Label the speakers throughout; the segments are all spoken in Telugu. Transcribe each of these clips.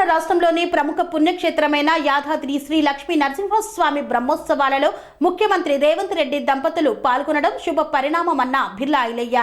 Speaker 1: తెలంగాణ రాష్ట్రంలోని ప్రముఖ పుణ్యక్షేత్రమైన యాదాద్రి శ్రీ లక్ష్మీ నరసింహస్వామి బ్రహ్మోత్సవాలలో ముఖ్యమంత్రి రేవంత్ రెడ్డి దంపతులు పాల్గొనడం శుభ పరిణామమన్న బిర్లా ఐలయ్య.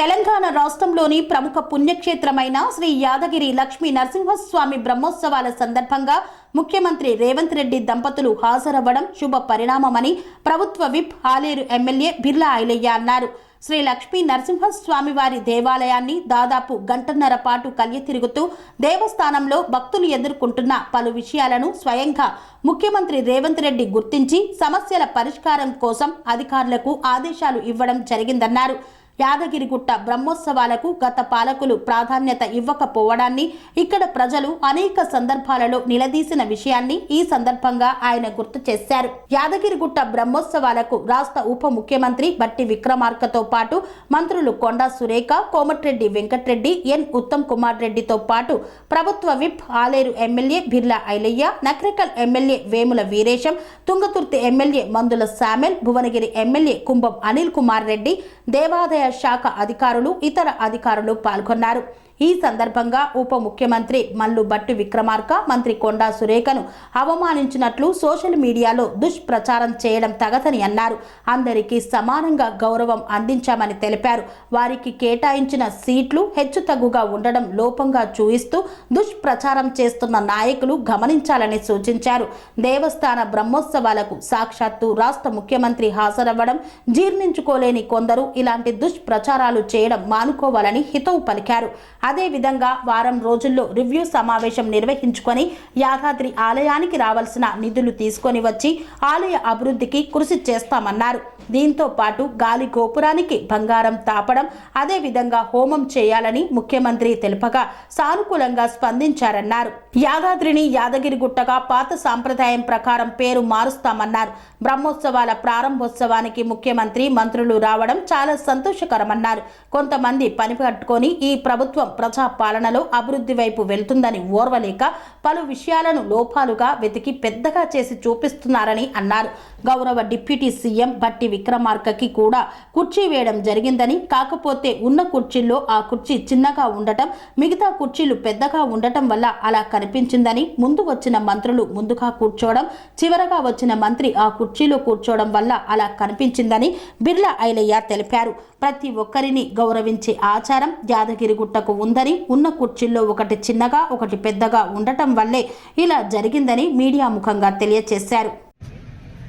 Speaker 1: తెలంగాణ రాష్ట్రంలోని ప్రముఖ పుణ్యక్షేత్రమైన శ్రీ యాదగిరి లక్ష్మీ నరసింహస్వామి బ్రహ్మోత్సవాల సందర్భంగా ముఖ్యమంత్రి రేవంత్ రెడ్డి దంపతులు హాజరవ్వడం శుభ పరిణామమని ప్రభుత్వ విప్ హాలేరు ఎమ్మెల్యే బిర్లా ఐలయ్య అన్నారు. శ్రీ లక్ష్మీ నరసింహస్వామి వారి దేవాలయాన్ని దాదాపు గంటన్నర పాటు కలియ తిరుగుతూ దేవస్థానంలో భక్తులు ఎదుర్కొంటున్న పలు విషయాలను స్వయంగా ముఖ్యమంత్రి రేవంత్ రెడ్డి గుర్తించి సమస్యల పరిష్కారం కోసం అధికారులకు ఆదేశాలు ఇవ్వడం జరిగిందన్నారు. యాదగిరిగుట్ట బ్రహ్మోత్సవాలకు గత పాలకులు ప్రాధాన్యత ఇవ్వకపోవడాన్ని ఇక్కడ ప్రజలు అనేక సందర్భాలలో నిలదీసిన విషయాన్ని ఈ సందర్భంగా ఆయన గుర్తు చేశారు. యాదగిరిగుట్ట బ్రహ్మోత్సవాలకు రాష్ట్ర ఉప ముఖ్యమంత్రి బట్టి విక్రమార్కతో పాటు మంత్రులు కొండా సురేఖ కోమటిరెడ్డి వెంకట్రెడ్డి ఎన్ ఉత్తమ్ కుమార్ రెడ్డితో పాటు ప్రభుత్వ whip Aleru MLA Birla Ailaiah Nakrekal MLA Vemula Veeresham Thungathurthi MLA Mandula Samel Bhuvanagiri MLA Kumbham Anil Kumar Reddy దేవాదాయ శాఖ అధికారులు ఇతర అధికారులు పాల్గొన్నారు. ఈ సందర్భంగా ఉప ముఖ్యమంత్రి మల్లు బట్టి విక్రమార్క మంత్రి కొండా సురేఖను అవమానించినట్లు సోషల్ మీడియాలో దుష్ప్రచారం చేయడం తగదని అన్నారు. అందరికీ సమానంగా గౌరవం అందించామని తెలిపారు. వారికి కేటాయించిన సీట్లు హెచ్చుతగ్గుగా ఉండడం లోపంగా చూయిస్తూ దుష్ప్రచారం చేస్తున్న నాయకులు గమనించాలని సూచించారు. దేవస్థాన బ్రహ్మోత్సవాలకు సాక్షాత్తు రాష్ట్ర ముఖ్యమంత్రి హాజరవ్వడం జీర్ణించుకోలేని కొందరు ఇలాంటి దుష్ప్రచారాలు చేయడం మానుకోవాలని హితవు పలికారు. అదేవిధంగా వారం రోజుల్లో రివ్యూ సమావేశం నిర్వహించుకొని యాదాద్రి ఆలయానికి రావాల్సిన నిధులు తీసుకొని వచ్చి ఆలయ అభివృద్ధికి కృషి చేస్తామన్నారు. దీంతో పాటు గాలి గోపురానికి బంగారం తాపడం అదేవిధంగా హోమం చేయాలని ముఖ్యమంత్రి తెలుపగా సానుకూలంగా స్పందించారన్నారు. యాదాద్రిని యాదగిరిగుట్టగా పాత సాంప్రదాయం ప్రకారం పేరు మారుస్తామన్నారు. బ్రహ్మోత్సవాల ప్రారంభోత్సవానికి ముఖ్యమంత్రి మంత్రులు రావడం చాలా సంతోషకరమన్నారు. కొంతమంది పని పట్టుకొని ఈ ప్రభుత్వం ప్రజా పాలనలో అభివృద్ధి వైపు వెళ్తుందని ఓర్వలేక పలు విషయాలను లోపాలుగా వెతికి పెద్దగా చేసి చూపిస్తున్నారని అన్నారు. గౌరవ డిప్యూటీ సీఎం భట్టి విక్రమార్కకి కూడా కుర్చీ వేయడం జరిగిందని కాకపోతే ఉన్న కుర్చీల్లో ఆ కుర్చీ చిన్నగా ఉండటం మిగతా కుర్చీలు పెద్దగా ఉండటం వల్ల అలా కనిపించిందని ముందు వచ్చిన మంత్రులు ముందుగా కూర్చోవడం చివరగా వచ్చిన మంత్రి ఆ కుర్చీలో కూర్చోవడం వల్ల అలా కనిపించిందని బిర్లా ఐలయ్య తెలిపారు. ప్రతి ఒక్కరిని గౌరవించే ఆచారం యాదగిరిగుట్టకు ఉందని ఉన్న కుర్చీల్లో ఒకటి చిన్నగా ఒకటి పెద్దగా ఉండటం వల్లే ఇలా జరిగిందని మీడియా ముఖంగా తెలియజేశారు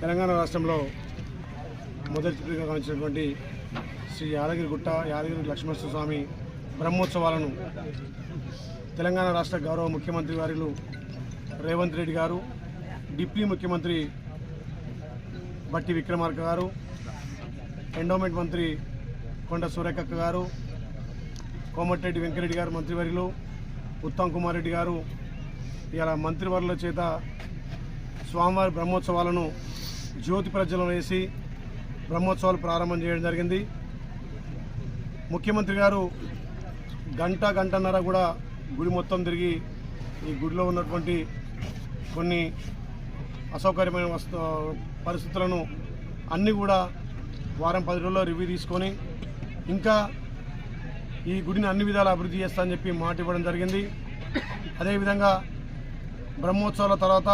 Speaker 2: తెలంగాణ రాష్ట్రంలో మొదటిగా కాంచినటువంటి శ్రీ యాదగిరిగుట్ట యాదగిరి లక్ష్మణ స్వామి బ్రహ్మోత్సవాలను తెలంగాణ రాష్ట్ర గౌరవ ముఖ్యమంత్రి వారిలు రేవంత్ రెడ్డి గారు డిప్యూటీ ముఖ్యమంత్రి బట్టి విక్రమార్క గారు ఎండోమెంట్ మంత్రి కొండ సూర్యకక్క గారు కోమటిరెడ్డి వెంకరెడ్డి గారు మంత్రివర్యులు ఉత్తమ్ కుమార్ రెడ్డి గారు ఇలా మంత్రివర్యుల చేత స్వామివారి బ్రహ్మోత్సవాలను జ్యోతి ప్రజ్వలం వేసి బ్రహ్మోత్సవాలు ప్రారంభం చేయడం జరిగింది. ముఖ్యమంత్రి గారు గంట గంటన్నర కూడా గుడి మొత్తం తిరిగి ఈ గుడిలో ఉన్నటువంటి కొన్ని అసౌకర్యమైన వస్తు పరిస్థితులను అన్నీ కూడా వారం పది రోజుల్లో రివ్యూ తీసుకొని ఇంకా ఈ గుడిని అన్ని విధాలు అభివృద్ధి చేస్తా అని చెప్పి మాట ఇవ్వడం జరిగింది. అదేవిధంగా బ్రహ్మోత్సవాల తర్వాత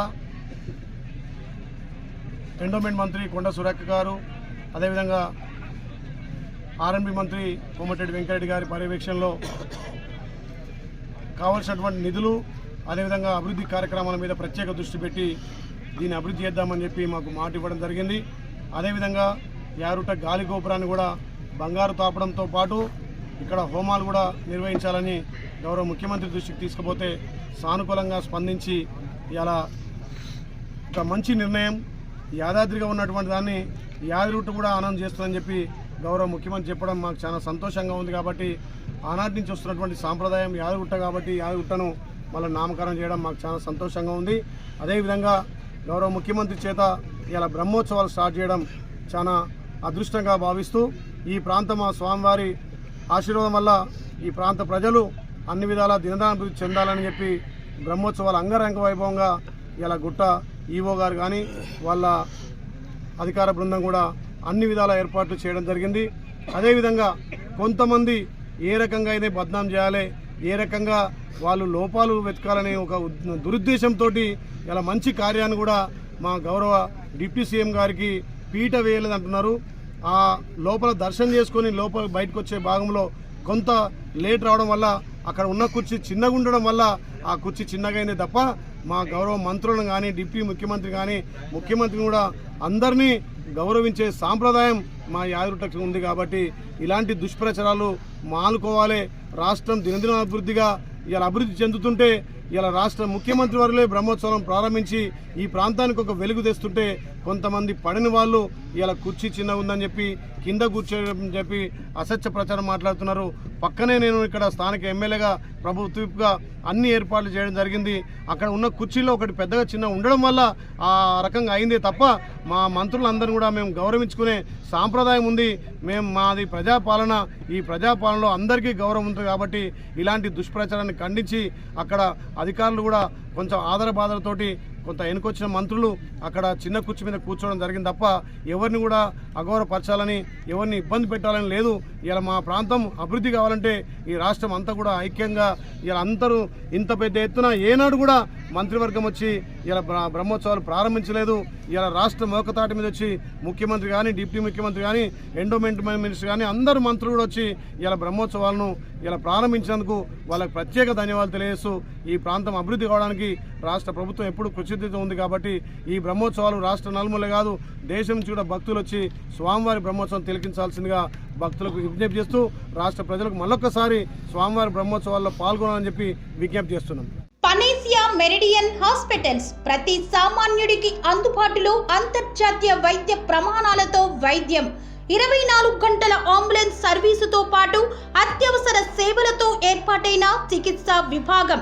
Speaker 2: ఎండోమెంట్ మంత్రి కొండ సురేఖ గారు అదేవిధంగా ఆర్ఎంబి మంత్రి కోమటిరెడ్డి వెంకరెడ్డి గారి పర్యవేక్షణలో కావలసినటువంటి నిధులు అదేవిధంగా అభివృద్ధి కార్యక్రమాల మీద ప్రత్యేక దృష్టి పెట్టి దీన్ని అభివృద్ధి చేద్దామని చెప్పి మాకు మాట ఇవ్వడం జరిగింది. అదేవిధంగా యారుట గాలి గోపురాన్ని కూడా బంగారు తాపడంతో పాటు ఇక్కడ హోమాలు కూడా నిర్వహించాలని గౌరవ ముఖ్యమంత్రి దృష్టికి తీసుకుపోతే సానుకూలంగా స్పందించి ఇలా ఒక మంచి నిర్ణయం యాదాద్రిగా ఉన్నటువంటి దాన్ని యాదిరుట్టు కూడా ఆనందం చేస్తుందని చెప్పి గౌరవ ముఖ్యమంత్రి చెప్పడం మాకు చాలా సంతోషంగా ఉంది కాబట్టి ఆనాటి నుంచి వస్తున్నటువంటి సాంప్రదాయం యాదగుట్ట కాబట్టి యాదగుట్టను మళ్ళీ నామకరణం చేయడం మాకు చాలా సంతోషంగా ఉంది. అదేవిధంగా గౌరవ ముఖ్యమంత్రి చేత ఇలా బ్రహ్మోత్సవాలు స్టార్ట్ చేయడం చాలా అదృష్టంగా భావిస్తూ ఈ ప్రాంతం ఆ స్వామివారి ఆశీర్వాదం వల్ల ఈ ప్రాంత ప్రజలు అన్ని విధాల దినదాభివృద్ధి చెందాలని చెప్పి బ్రహ్మోత్సవాలు అంగరంగ వైభవంగా ఇలా గుట్ట ఈవో గారు కానీ వాళ్ళ అధికార బృందం కూడా అన్ని విధాల ఏర్పాట్లు చేయడం జరిగింది. అదేవిధంగా కొంతమంది ఏ రకంగా అయితే బద్నాం చేయాలి ఏ రకంగా వాళ్ళు లోపాలు వెతకాలనే ఒక దురుద్దేశంతో ఇలా మంచి కార్యాన్ని కూడా మా గౌరవ డిప్యూటీ సీఎం గారికి పీట వేయలేదంటున్నారు ఆ లోపల దర్శనం చేసుకొని లోపల బయటకు వచ్చే భాగంలో కొంత లేట్ రావడం వల్ల అక్కడ ఉన్న కుర్చీ చిన్నగా ఉండడం వల్ల ఆ కుర్చీ చిన్నగా అయింది తప్ప మా గౌరవ మంత్రులను కానీ డిప్యూటీ ముఖ్యమంత్రి కానీ ముఖ్యమంత్రిని కూడా అందరినీ గౌరవించే సాంప్రదాయం మా యాదృటకు ఉంది కాబట్టి ఇలాంటి దుష్ప్రచారాలు మానుకోవాలి. రాష్ట్రం దినదిన అభివృద్ధిగా ఇలా అభివృద్ధి చెందుతుంటే ఇలా రాష్ట్ర ముఖ్యమంత్రి వారులే బ్రహ్మోత్సవం ప్రారంభించి ఈ ప్రాంతానికి ఒక వెలుగు తెస్తుంటే కొంతమంది పడిన వాళ్ళు ఇలా కుర్చీ చిన్న ఉందని చెప్పి కింద కూర్చోని చెప్పి అసత్య ప్రచారం మాట్లాడుతున్నారు. పక్కనే నేను ఇక్కడ స్థానిక ఎమ్మెల్యేగా ప్రభుత్వగా అన్ని ఏర్పాట్లు చేయడం జరిగింది. అక్కడ ఉన్న కుర్చీలో ఒకటి పెద్దగా చిన్న ఉండడం వల్ల ఆ రకంగా అయిందే తప్ప మా మంత్రులందరూ కూడా మేము గౌరవించుకునే సాంప్రదాయం ఉంది. మేము మాది ప్రజాపాలన. ఈ ప్రజాపాలనలో అందరికీ గౌరవం ఉంటుంది కాబట్టి ఇలాంటి దుష్ప్రచారాన్ని ఖండించి అక్కడ అధికారులు కూడా కొంచెం ఆదర బాధలతోటి కొంత వెనుకొచ్చిన మంత్రులు అక్కడ చిన్న కుర్చీ మీద కూర్చోవడం జరిగింది తప్ప ఎవరిని కూడా అగౌరవపరచాలని ఎవరిని ఇబ్బంది పెట్టాలని లేదు. ఇలా మా ప్రాంతం అభివృద్ధి కావాలంటే ఈ రాష్ట్రం అంతా కూడా ఐక్యంగా ఇలా అందరూ ఇంత పెద్ద ఎత్తున ఏనాడు కూడా మంత్రివర్గం వచ్చి ఇలా బ్ర- బ్రహ్మోత్సవాలు ప్రారంభించలేదు. ఇలా రాష్ట్ర మోకతాటి మీద వచ్చి ముఖ్యమంత్రి కానీ డిప్యూటీ ముఖ్యమంత్రి కానీ ఎండోమెంట్ మినిస్టర్ కానీ అందరు మంత్రులు కూడా వచ్చి ఇలా బ్రహ్మోత్సవాలను ఇలా ప్రారంభించినందుకు వాళ్ళకి ప్రత్యేక ధన్యవాదాలు తెలియజేస్తూ ఈ ప్రాంతం అభివృద్ధి కావడానికి రాష్ట్ర ప్రభుత్వం ఎప్పుడు కృషితో ఉంది కాబట్టి ఈ బ్రహ్మోత్సవాలు రాష్ట్ర నలుమూల కాదు దేశం నుంచి కూడా భక్తులు వచ్చి స్వామివారి బ్రహ్మోత్సవం తిలకించాల్సిందిగా భక్తులకు విజ్ఞప్తి చేస్తూ రాష్ట్ర ప్రజలకు మరొకసారి స్వామివారి బ్రహ్మోత్సవాల్లో పాల్గొనాలని చెప్పి విజ్ఞప్తి చేస్తున్నాం.
Speaker 1: పనేసియా మెరిడియన్ హాస్పిటల్స్ ప్రతి సామాన్యుడికి అందుబాటులో అంతర్జాతీయ వైద్య ప్రమాణాలతో వైద్యం. ఇరవై నాలుగు గంటల అంబులెన్స్ సర్వీసుతో పాటు అత్యవసర సేవలతో ఏర్పాటైన చికిత్సా విభాగం.